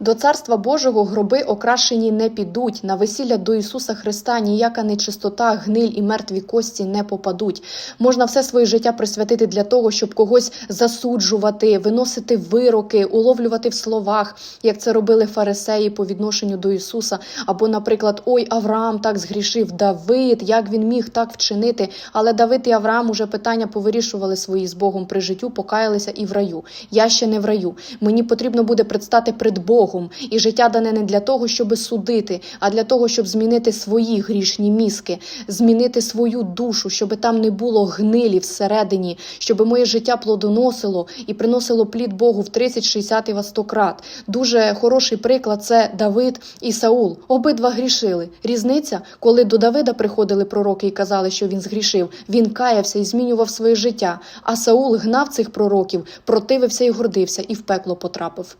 До царства Божого гроби окрашені не підуть. На весілля до Ісуса Христа ніяка нечистота, гниль і мертві кості не попадуть. Можна все своє життя присвятити для того, щоб когось засуджувати, виносити вироки, уловлювати в словах, як це робили фарисеї по відношенню до Ісуса. Або, наприклад, ой, Авраам так згрішив, Давид, як він міг так вчинити. Але Давид і Авраам уже питання повирішували свої з Богом при життю, покаялися і в раю. Я ще не в раю. Мені потрібно буде предстати перед Богом, і життя дане не для того, щоб судити, а для того, щоб змінити свої грішні мізки, змінити свою душу, щоб там не було гнилі всередині, щоб моє життя плодоносило і приносило плід Богу в 30, 60 і в 100 крат. Дуже хороший приклад це Давид і Саул. Обидва грішили. Різниця, коли до Давида приходили пророки і казали, що він згрішив, він каявся і змінював своє життя. А Саул гнав цих пророків, противився і гордився, і в пекло потрапив.